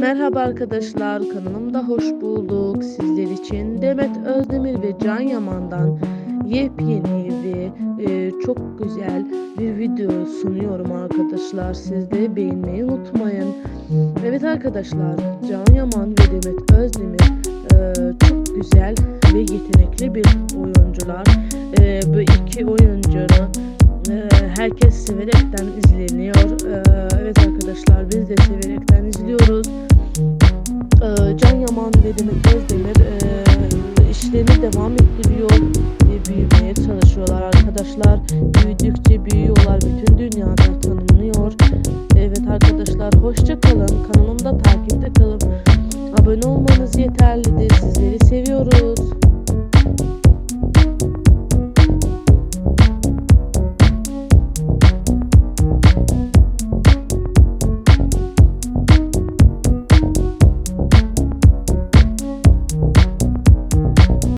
Merhaba arkadaşlar kanalımda hoş bulduk. Sizler için Demet Özdemir ve Can Yaman'dan yepyeni ve e, çok güzel bir video sunuyorum arkadaşlar. Siz de beğenmeyi unutmayın. Evet arkadaşlar Can Yaman ve Demet Özdemir e, çok güzel ve yetenekli bir oyuncular. E, bu iki oyuncunu e, herkes severekten izleniyor. E, evet arkadaşlar biz de severekten izliyoruz e, Can Yaman dedemin Özdemir ee, e, işlerini devam ettiriyor ve büyümeye çalışıyorlar arkadaşlar. Büyüdükçe büyüyorlar. Bütün dünyada tanınıyor. Evet arkadaşlar hoşça kalın. Kanalımda takipte kalın. Abone olmanız yeterlidir. Sizleri seviyorum.